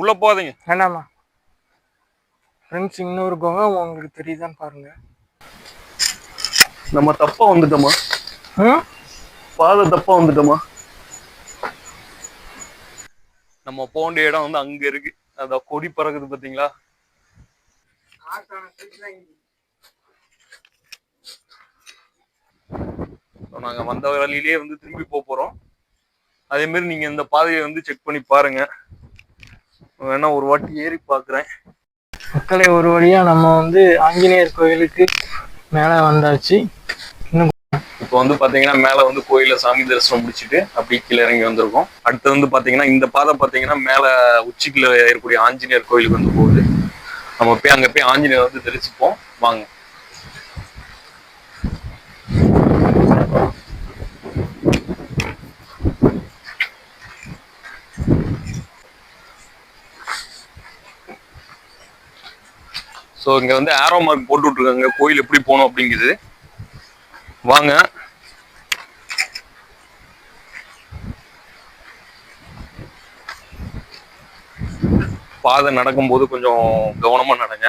உள்ள போகாதீங்க. வேண்டாமா ஃப்ரெண்ட்ஸ் இன்னொரு குகை உங்களுக்கு தெரியுதான்னு பாருங்க. நம்ம தப்பா வந்துட்டோமா பாதை தப்பா வந்துட்டோமா நம்ம போக வேண்டிய இடம் வந்து அங்க இருக்கு. அதான் கொடி பறக்குது பாத்தீங்களா? நாங்க வந்த வழியிலேயே வந்து திரும்பி போக போறோம். அதே மாதிரி நீங்க இந்த பாதையை வந்து செக் பண்ணி பாருங்க. வேணா ஒரு வாட்டி ஏறி பாக்குறேன். மக்களை ஒரு வழியா நம்ம வந்து ஆஞ்சநேயர் கோயிலுக்கு மேலே வந்தாச்சு. இன்னும் இப்போ வந்து பாத்தீங்கன்னா மேல வந்து கோயில சாமி தரிசனம் முடிச்சிட்டு அப்படியே கீழே இறங்கி வந்திருக்கோம். அடுத்து வந்து பாத்தீங்கன்னா இந்த பாதை பாத்தீங்கன்னா மேல உச்சிக்குள்ள இருக்கக்கூடிய ஆஞ்சநேயர் கோயிலுக்கு வந்து போகுது. நம்ம போய் அங்க போய் ஆஞ்சநேயர் வந்து தரிசிப்போம். வாங்க. ஸோ இங்க வந்து ஆரோ மார்க் போட்டு விட்டுருக்காங்க கோயில் எப்படி போகணும் அப்படிங்கிறது. வாங்க. பாதை நடக்கும்போது கொஞ்சம் கவனமா நடங்க.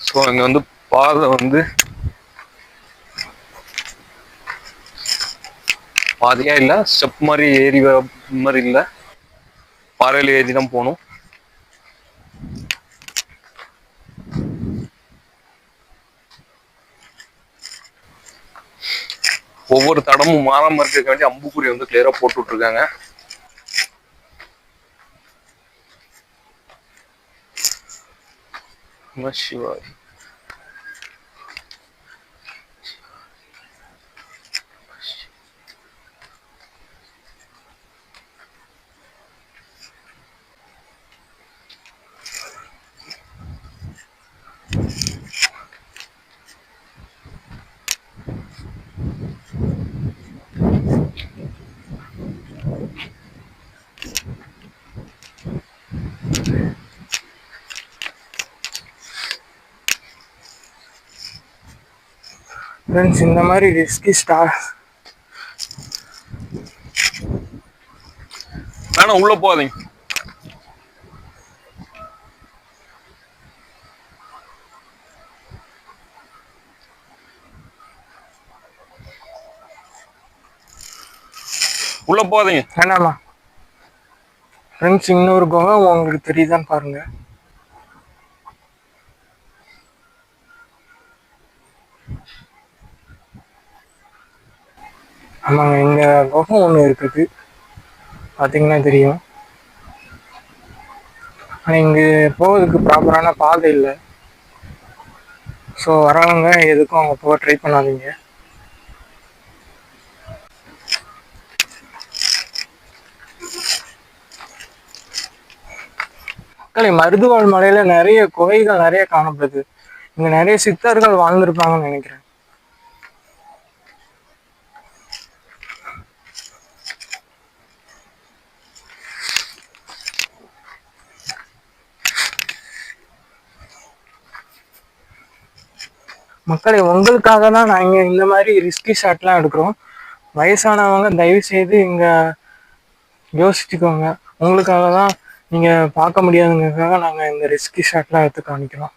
ஸோ இங்க வந்து பாதை வந்து பாதையா இல்ல ஸ்டெப் மாதிரி ஏறி வர மாதிரி இல்ல. பாறையில ஏறி தான் போகணும். ஒவ்வொரு தடமும் மாறாம இருக்க வேண்டிய அம்புக்குறி வந்து கிளியரா போட்டு விட்டுருக்காங்க. நம சிவாய் ஃப்ரெண்ட்ஸ் இந்த மாதிரி ரிஸ்கி ஸ்டார் வேணாம் உள்ள போகாதீங்க. உள்ள போகாதீங்க. வேண்டாமா ஃப்ரெண்ட்ஸ் இன்னொரு குகை உங்களுக்கு தெரியுதான்னு பாருங்க. ஆமாங்க இங்கே குகை ஒன்று இருக்குது. பார்த்தீங்கன்னா தெரியும். ஆனால் இங்கே போகிறதுக்கு ப்ராப்பரான பாதை இல்லை. ஸோ வரவங்க எதுக்கும் அவங்க போக ட்ரை பண்ணாதீங்க. மக்களை மருதுவாழ் மலையில் நிறைய குகைகள் நிறைய காணப்படுது. இங்கே நிறைய சித்தர்கள் வாழ்ந்திருப்பாங்கன்னு நினைக்கிறேன். மக்களை உங்களுக்காக தான் நாங்க இந்த மாதிரி ரிஸ்கி ஷாட்லாம் எடுக்கிறோம். வயசானவங்க தயவு செய்து இங்க யோசிச்சுக்கோங்க. உங்களுக்காக தான் நீங்க பார்க்க முடியாதுங்கிறதுக்காக நாங்க இந்த ரிஸ்கி ஷாட்லாம் எடுத்து காமிக்கிறோம்.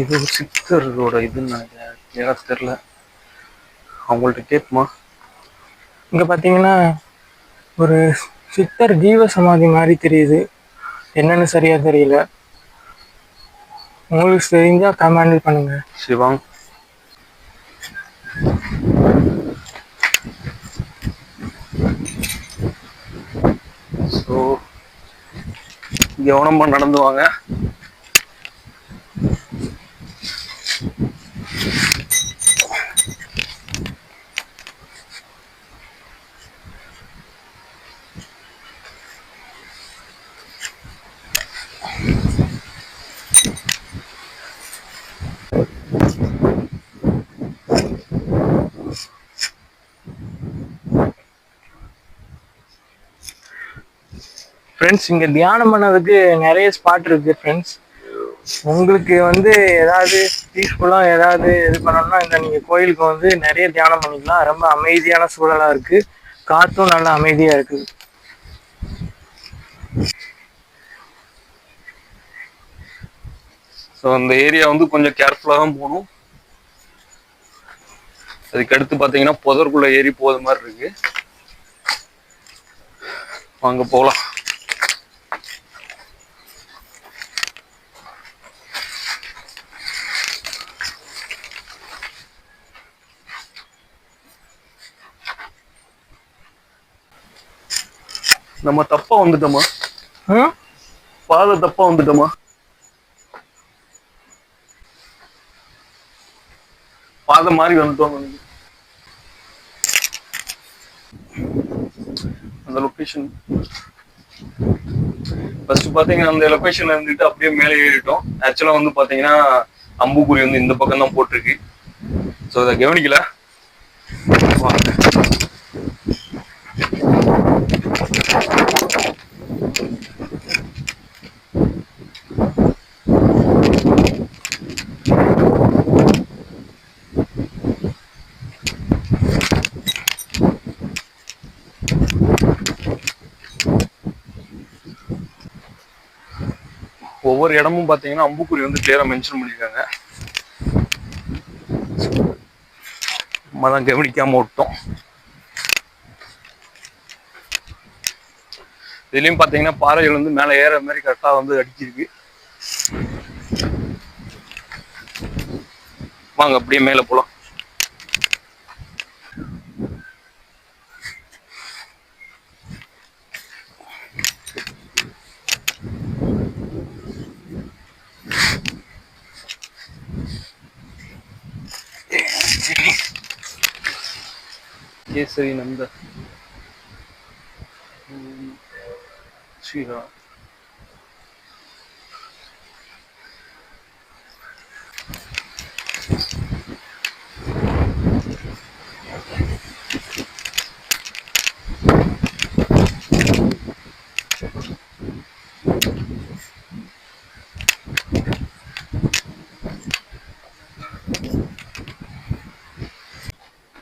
இது ஒரு சித்தரோட இதுன்னு எனக்கு தெரியல. அவங்கள்ட்ட கேட்போமா? இங்க பாத்தீங்கன்னா ஒரு சித்தர் ஜீவ சமாதி மாதிரி தெரியுது. என்னன்னு சரியா தெரியல. உங்களுக்கு தெரிஞ்சா கமெண்ட் பண்ணுங்க. சிவம். ஸோ கவனமாக நடந்துவாங்க ஃப்ரெண்ட்ஸ் இங்கே தியானம் பண்ணதுக்கு நிறைய ஸ்பாட் இருக்கு ஃப்ரெண்ட்ஸ் உங்களுக்கு வந்து ஏதாவது பீஸ்ஃபுல்லாக ஏதாவது இது பண்ணணும்னா இந்த நீங்கள் கோயிலுக்கு வந்து நிறைய தியானம் பண்ணிக்கலாம். ரொம்ப அமைதியான சூழலாக இருக்குது காற்றும் நல்லா அமைதியாக இருக்குது ஸோ அந்த ஏரியா வந்து கொஞ்சம் கேர்ஃபுல்லாக தான் போகணும். அதுக்கு அடுத்து பார்த்தீங்கன்னா புதருக்குள்ள ஏறி போகிற மாதிரி இருக்கு. வாங்க போகலாம் நம்ம தப்பா வந்துட்டோமா? பாதை தப்பா வந்துட்டோமா? பாதை மாதிரி வந்துட்டோம். அந்த லொகேஷன் ஃபர்ஸ்ட் பாத்தீங்கன்னா அந்த லொகேஷன்ல இருந்துட்டு அப்படியே மேலே ஏறிட்டோம். ஆக்சுவலா வந்து பாத்தீங்கன்னா அம்புக்குறி வந்து இந்த பக்கம் தான் போட்டிருக்கு. ஸோ அதை கவனிக்கல. ஒவ்வொரு இடமும் பாத்தீங்கன்னா அம்புக்குறி வந்து கிளியராக மென்ஷன் பண்ணியிருக்காங்க நம்ம தான் கவனிக்காம விட்டோம். இதுலயும் பாத்தீங்கன்னா பாறைகள் வந்து மேல ஏற மாதிரி கரெக்டா வந்து அடிச்சிருக்கு. வாங்க அப்படியே மேல போலாம். श्रीनंद श्री राम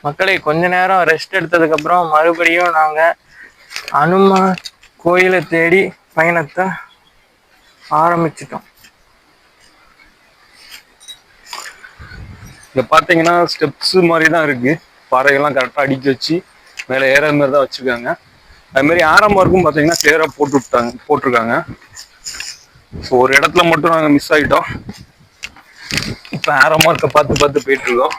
மக்களை கொஞ்ச நேரம் ரெஸ்ட் எடுத்ததுக்கப்புறம் மறுபடியும் நாங்கள் அனுமார் கோயிலை தேடி பயணத்தை ஆரம்பிச்சிட்டோம். இங்க பாத்தீங்கன்னா ஸ்டெப்ஸ் மாதிரி தான் இருக்கு பாறைகள்லாம் கரெக்டாக அடிக்கி வச்சு மேலே ஏற மாதிரி தான் வச்சிருக்காங்க. அது மாதிரி ஆரம்பம் இருக்கும் பார்த்தீங்கன்னா சேராக போட்டு விட்டாங்க போட்டிருக்காங்க. ஸோ ஒரு இடத்துல மட்டும் நாங்கள் மிஸ் ஆகிட்டோம் இப்போ ஆரம்பம் இருக்க பார்த்து பார்த்து போயிட்டுருக்கோம்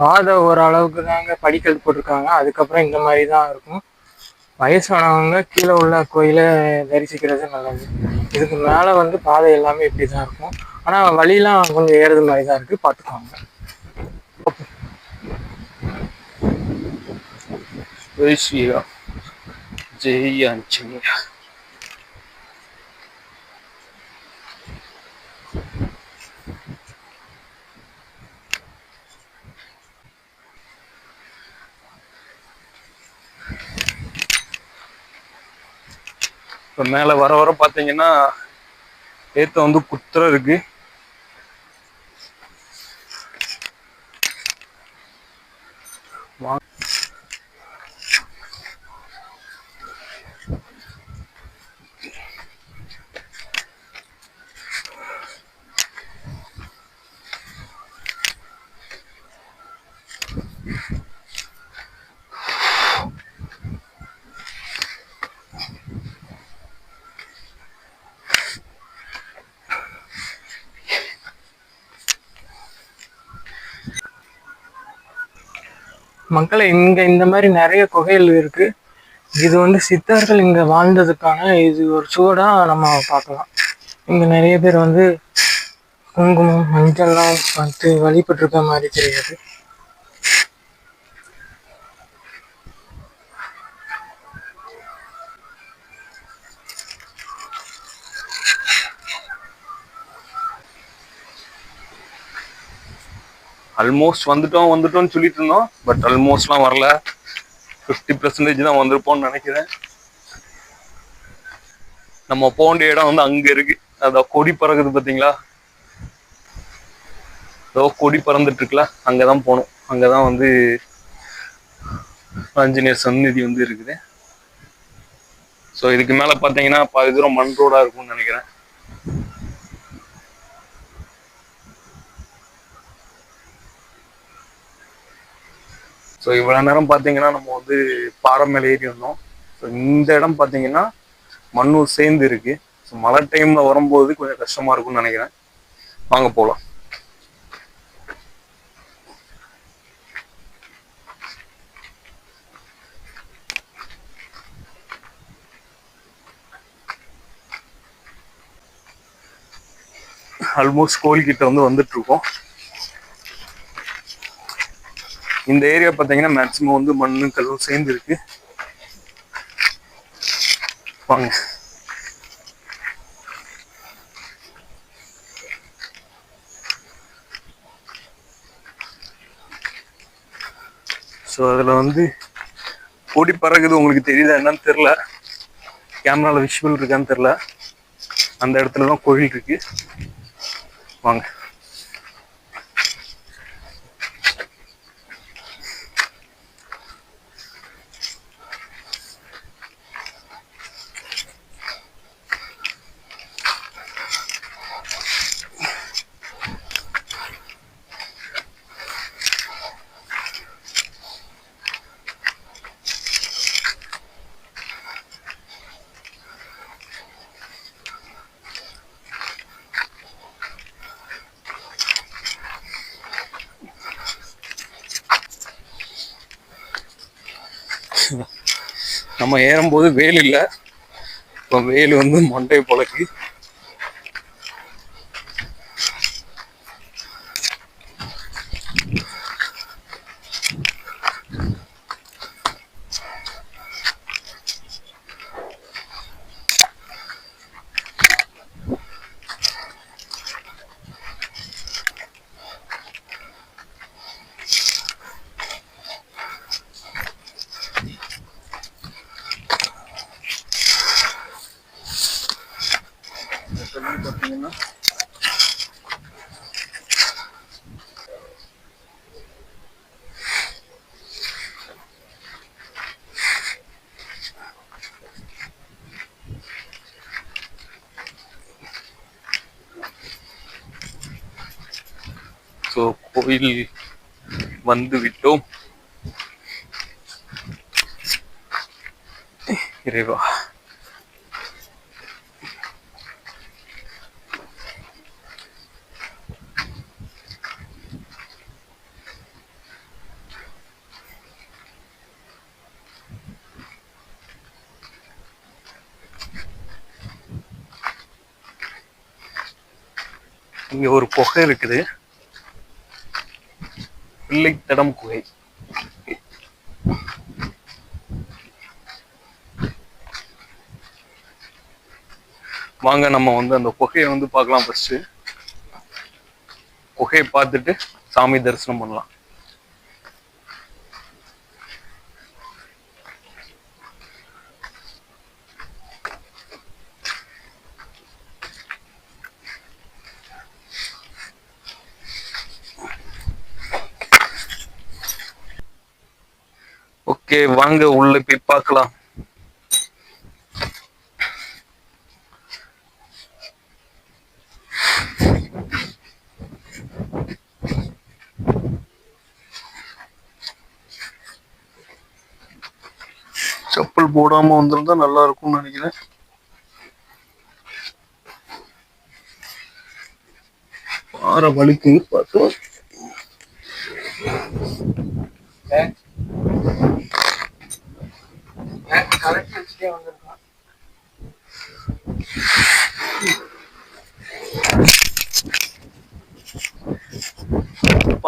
பாதை ஓரளவுக்கு தாங்க படிக்கல் போட்டிருக்காங்க. அதுக்கப்புறம் இந்த மாதிரி தான் இருக்கும். வயசானவங்க கீழே உள்ள கோயிலை தரிசிக்கிறது நல்லது. இதுக்கு மேலே வந்து பாதை எல்லாமே இப்படி தான் இருக்கும். ஆனால் வழியெலாம் கொஞ்சம் ஏறுது மாதிரி தான் இருக்குது பார்த்துக்கோங்க. ஜெய் ஸ்ரீராம். ஆஞ்சநேயா இப்போ மேலே வர வர பார்த்தீங்கன்னா ஏத்தம் வந்து குத்துற இருக்கு. மக்களை இங்க இந்த மாதிரி நிறைய குகைகள் இருக்கு. இது வந்து சித்தர்கள் இங்கே வாழ்ந்ததுக்கான இது ஒரு சுவடாக நம்ம பார்க்கலாம். இங்க நிறைய பேர் வந்து குங்குமம் மஞ்சள்லாம் பார்த்து வழிபட்டு இருக்க மாதிரி தெரியாது. ஆல்மோஸ்ட் வந்துட்டோம் வந்துட்டோம்னு சொல்லிட்டு இருந்தோம். பட் ஆல்மோஸ்ட்லாம் வரல. ஃபிஃப்டி பர்சன்டேஜ் தான் வந்திருப்போம்னு நினைக்கிறேன். நம்ம போக வேண்டிய இடம் வந்து அங்கே இருக்கு. அதான் கொடி பறக்குது பார்த்தீங்களா? ஏதோ கொடி பறந்துட்டு இருக்குல்ல? அங்கதான் போகணும் அங்கதான் வந்து ஆஞ்சநேயர் சந்நிதி வந்து இருக்குது. ஸோ இதுக்கு மேலே பார்த்தீங்கன்னா பாதி தூரம் மண் ரோடாக இருக்கும்னு நினைக்கிறேன். ஸோ இவ்வளோ நேரம் பார்த்தீங்கன்னா நம்ம வந்து பாறை மேலே ஏறி வந்தோம் ஸோ இந்த இடம் பார்த்தீங்கன்னா மண்ணூர் சேர்ந்து இருக்கு. ஸோ மழை டைம்ல வரும்போது கொஞ்சம் கஷ்டமா இருக்கும்னு நினைக்கிறேன். வாங்க போகலாம் ஆல்மோஸ்ட் கோயில்கிட்ட வந்து வந்துட்டு இருக்கோம் இந்த ஏரியா பார்த்தீங்கன்னா மேக்சிமம் வந்து மண்ணு கல்லும் சேர்ந்து இருக்கு. வாங்க. ஸோ அதில் வந்து பொடி பறகுது உங்களுக்கு தெரியுதா என்னன்னு தெரில கேமராவில் விஷுவல் இருக்கான்னு தெரில அந்த இடத்துல தான் கோயில் இருக்கு. வாங்க. நம்ம ஏறும்போது வேல் இல்லை. இப்போ வேல் வந்து மண்டையை பொழக்கு பார்த்தீங்கன்னா ஸோ கோயில் வந்து விட்டோம் இறைவா. இங்க ஒரு குகை இருக்குது. பிள்ளைத்தடம் குகை. வாங்க நம்ம வந்து அந்த குகையை வந்து பார்க்கலாம் ஃபர்ஸ்ட் குகையை பார்த்துட்டு சாமி தரிசனம் பண்ணலாம். ஓகே வாங்க உள்ள போய் பார்க்கலாம். செப்பல் போடாம வந்திருந்தா நல்லா இருக்கும்னு நினைக்கிறேன். பாறை வலிக்கு பார்த்தோம்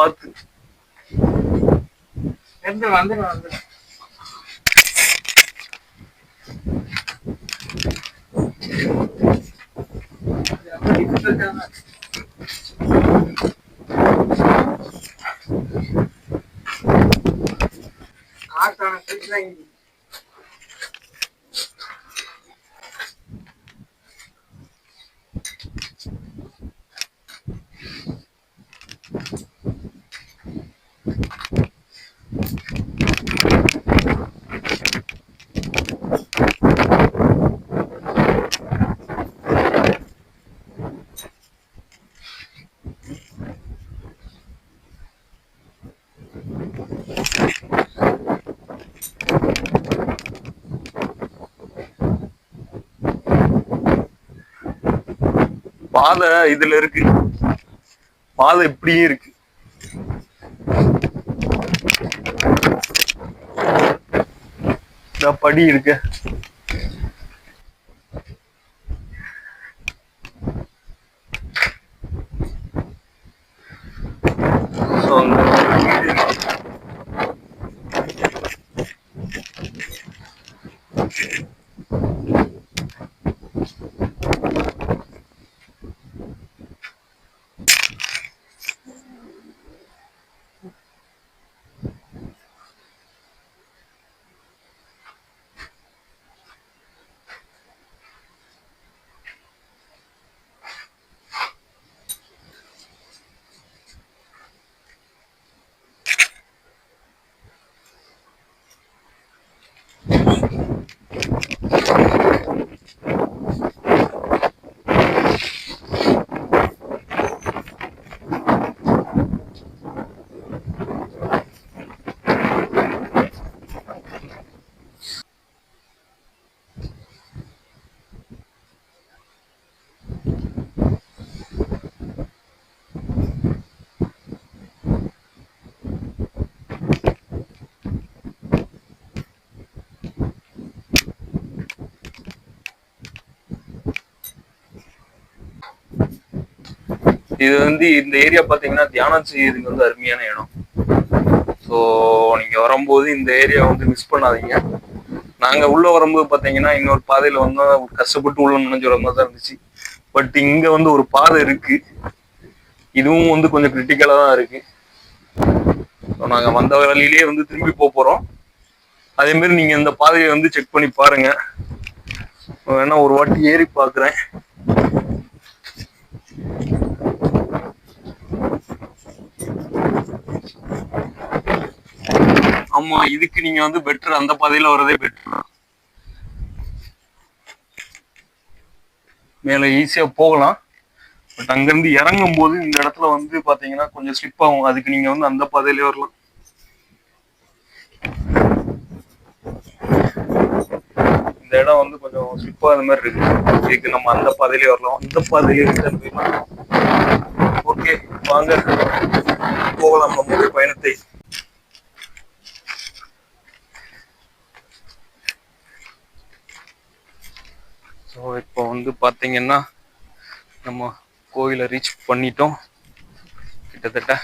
பார்த்து. எந்த வந்துடும் வந்துடும் காட்டான பாதை இதுல இருக்கு. பாதை இப்படியும் இருக்கு. இந்த படி இருக்கு So, அங்க ஒரு வீடு இருக்கு. இது வந்து இந்த ஏரியா பாத்தீங்கன்னா தியானம் செய்யறதுக்கு வந்து அருமையான இடம். ஸோ நீங்க வரும்போது இந்த ஏரியா வந்து மிஸ் பண்ணாதீங்க. நாங்க உள்ள வரும்போது பாத்தீங்கன்னா இன்னொரு பாதையில வந்து கஷ்டப்பட்டு உள்ள நுழைஞ்சு வர மாதிரி தான் இருந்துச்சு. பட் இங்க வந்து ஒரு பாதை இருக்கு. இதுவும் வந்து கொஞ்சம் கிரிட்டிக்கலா தான் இருக்கு. ஸோ நாங்க வந்த வழியிலேயே வந்து திரும்பி போக போறோம். அதே மாதிரி நீங்க இந்த பாதையை வந்து செக் பண்ணி பாருங்க. வேணா ஒரு வாட்டி ஏறி பாக்குறேன். ஆமா இதுக்கு நீங்க வந்து பெட்டர் அந்த பாதையில வரதே பெட்டர் மேல ஈஸியா போகலாம். பட் அங்கிருந்து இறங்கும் போது இந்த இடத்துல வந்து பாத்தீங்கன்னா கொஞ்சம் ஸ்லிப் ஆகும். அதுக்கு நீங்க வந்து அந்த பாதையிலே வரலாம். இந்த இடம் வந்து கொஞ்சம் ஸ்லிப் ஆகுற மாதிரி இருக்கு. இதுக்கு நம்ம அந்த பாதையிலே வரலாம். அந்த பாதையிலே ரிட்டர்ன் போயிடலாம். ஓகே வாங்க. போகலாம். நம்முடைய பயணத்தை ஸோ இப்போ வந்து பார்த்தீங்கன்னா நம்ம கோயிலை ரீச் பண்ணிட்டோம். கிட்டத்தட்ட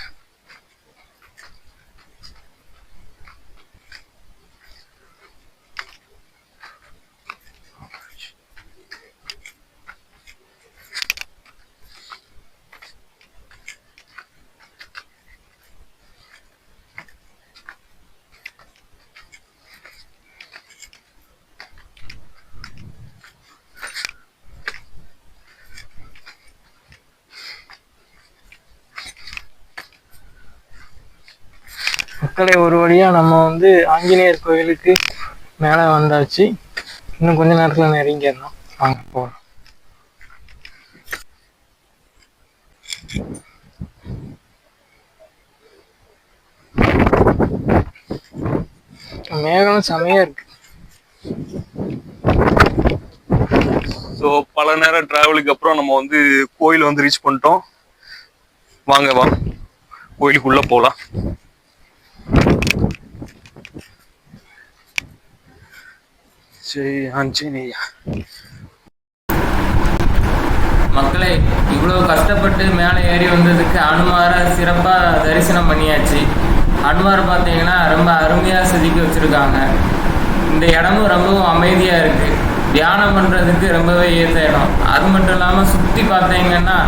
மக்களே நம்ம வந்து ஆஞ்சநேயர் கோயிலுக்கு மேலே வந்தாச்சு. இன்னும் கொஞ்ச நேரத்துல நெருங்கிடணும் வாங்க போகலாம் மேகம் செமையா இருக்கு. ஸோ பல நேரம் டிராவலுக்கு அப்புறம் நம்ம வந்து கோயில் வந்து ரீச் பண்ணிட்டோம். வாங்க வா. கோயிலுக்குள்ள போகலாம் ஜெய் ஆஞ்சநேயா மக்களே இவ்வளோ கஷ்டப்பட்டு மேலே ஏறி வந்ததுக்கு அனுமாரை சிறப்பாக தரிசனம் பண்ணியாச்சு. அனுமார் பார்த்தீங்கன்னா ரொம்ப அருமையாக செதுக்கி வச்சுருக்காங்க. இந்த இடமும் ரொம்பவும் அமைதியாக இருக்குது தியானம் பண்ணுறதுக்கு ரொம்பவே ஏற்ற இடம். அது மட்டும் இல்லாமல் சுற்றி பார்த்தீங்கன்னா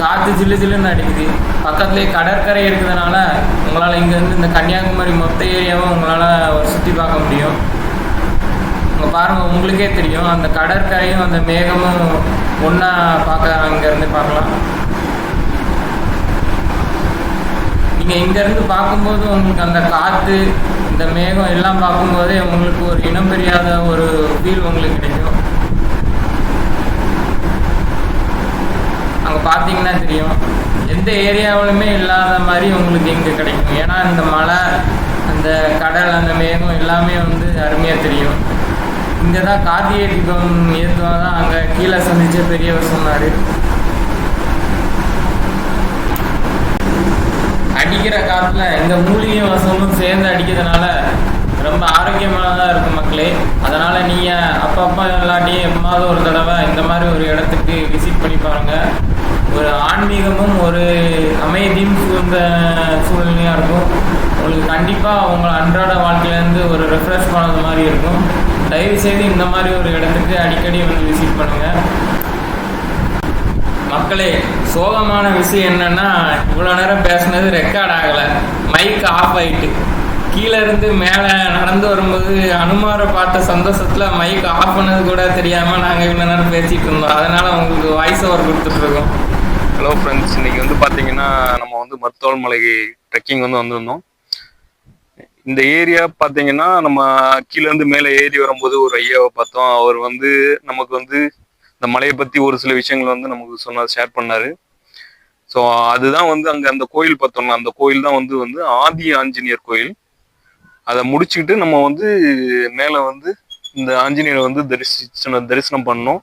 காற்று ஜில்லு ஜில்லுன்னு அடிக்குது. பக்கத்துலேயே கடற்கரை இருக்கிறதுனால உங்களால் இங்கேருந்து இந்த கன்னியாகுமரி மொத்த ஏரியாவும் உங்களால் சுற்றி பார்க்க முடியும். அங்கே பாருங்க உங்களுக்கே தெரியும். அந்த கடற்கரையும் அந்த மேகமும் ஒன்றா பார்க்க அங்கேருந்து பார்க்கலாம். நீங்கள் இங்கேருந்து பார்க்கும்போது உங்களுக்கு அந்த காற்று இந்த மேகம் எல்லாம் பார்க்கும்போதே உங்களுக்கு ஒரு இனம் பெரியாத ஒரு ஃபீல் உங்களுக்கு கிடைக்கும். அங்கே பார்த்தீங்கன்னா தெரியும். எந்த ஏரியாவிலுமே இல்லாத மாதிரி உங்களுக்கு இங்கே கிடைக்கும். ஏன்னா இந்த மலை அந்த கடல் அந்த மேகம் எல்லாமே வந்து அருமையாக தெரியும். இங்கே தான் கார்த்திகை தீபம் ஏற்றுவா தான் அங்கே கீழே சந்திச்சு பெரியவர் சொன்னார். அடிக்கிற காற்றுல இந்த மூலிகை வசமும் சேர்ந்து அடிக்கிறதுனால ரொம்ப ஆரோக்கியமானதாக இருக்கும் மக்களே. அதனால் நீங்கள் அப்பப்போ இல்லாட்டியும் எப்பமாவது ஒரு தடவை இந்த மாதிரி ஒரு இடத்துக்கு விசிட் பண்ணி பாருங்கள் ஒரு ஆன்மீகமும் ஒரு அமைதியும் சூழ்ந்த சூழ்நிலையாக இருக்கும். உங்களுக்கு கண்டிப்பாக உங்கள் அன்றாட வாழ்க்கையிலேருந்து ஒரு ரெஃப்ரெஷ் பண்ணது மாதிரி இருக்கும். தயவு செய்து இந்த மாதிரி ஒரு இடத்துக்கு அடிக்கடி வந்து விசிட் பண்ணுங்கள் மக்களே சோகமான விஷயம் என்னன்னா இவ்வளோ நேரம் பேசுனது ரெக்கார்ட் ஆகலை. மைக் ஆஃப் ஆயிட்டு. கீழே இருந்து மேலே நடந்து வரும்போது அனுமாரை பார்த்த சந்தோஷத்தில் மைக் ஆஃப் பண்ணது கூட தெரியாமல் நாங்கள் இவ்வளோ நேரம் பேசிகிட்டு இருந்தோம். அதனால் உங்களுக்கு வாய்ஸ் ஓவர் கொடுத்துட்ருக்கோம் ஹலோ ஃப்ரெண்ட்ஸ் இன்னைக்கு வந்து பார்த்தீங்கன்னா நம்ம வந்து மருத்துவ ட்ரெக்கிங் வந்து வந்திருந்தோம். இந்த ஏரியா பார்த்தீங்கன்னா நம்ம கீழேருந்து மேலே ஏறி வரும்போது ஒரு ஐயாவை பார்த்தோம். அவர் வந்து நமக்கு வந்து இந்த மலையை பற்றி ஒரு சில விஷயங்கள் வந்து நமக்கு சொன்னார் ஷேர் பண்ணார். ஸோ அதுதான் வந்து அங்கே அந்த கோயில் பார்த்தோம்னா அந்த கோயில் தான் வந்து வந்து ஆதி ஆஞ்சநேயர் கோயில். அதை முடிச்சுக்கிட்டு நம்ம வந்து மேலே வந்து இந்த ஆஞ்சநேயரை வந்து தரிசிச்சு தரிசனம் பண்ணோம்.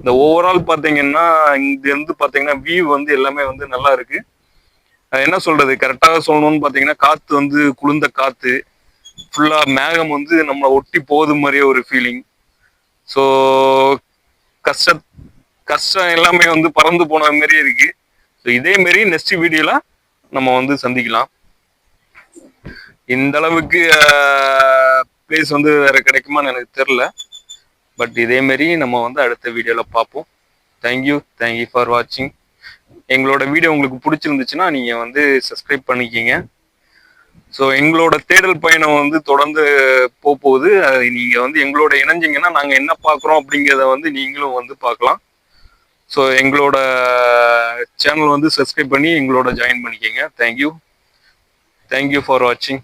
இந்த ஓவரால் பார்த்தீங்கன்னா இங்கேருந்து பார்த்தீங்கன்னா வியூ வந்து எல்லாமே வந்து நல்லா இருக்குது என்ன சொல்றது? கரெக்டாக சொல்லணும்னு பார்த்தீங்கன்னா காத்து வந்து குளிர்ந்த காத்து ஃபுல்லாக மேகம் வந்து நம்மளை ஒட்டி போகுது மாதிரியே ஒரு ஃபீலிங் ஸோ கஷ்ட கஷ்டம் எல்லாமே வந்து பறந்து போன மாதிரியே இருக்கு. ஸோ இதே மாரி நெக்ஸ்ட் வீடியோல நம்ம வந்து சந்திக்கலாம். இந்த அளவுக்கு பிளேஸ் வந்து வேற கிடைக்குமான்னு எனக்கு தெரில பட் இதே மாரி நம்ம வந்து அடுத்த வீடியோவில் பார்ப்போம் தேங்க்யூ தேங்க்யூ ஃபார் வாட்சிங் எங்களோட வீடியோ உங்களுக்கு பிடிச்சிருந்துச்சுன்னா நீங்கள் வந்து சப்ஸ்கிரைப் பண்ணிக்கிங்க. ஸோ எங்களோட தேடல் பயணம் வந்து தொடர்ந்து போக போகுது அது நீங்கள் வந்து எங்களோட இணைஞ்சிங்கன்னா நாங்கள் என்ன பார்க்குறோம் அப்படிங்கிறத வந்து நீங்களும் வந்து பார்க்கலாம். ஸோ எங்களோட சேனல் வந்து சப்ஸ்கிரைப் பண்ணி எங்களோட ஜாயின் பண்ணிக்கோங்க. தேங்க்யூ தேங்க்யூ ஃபார் வாட்சிங்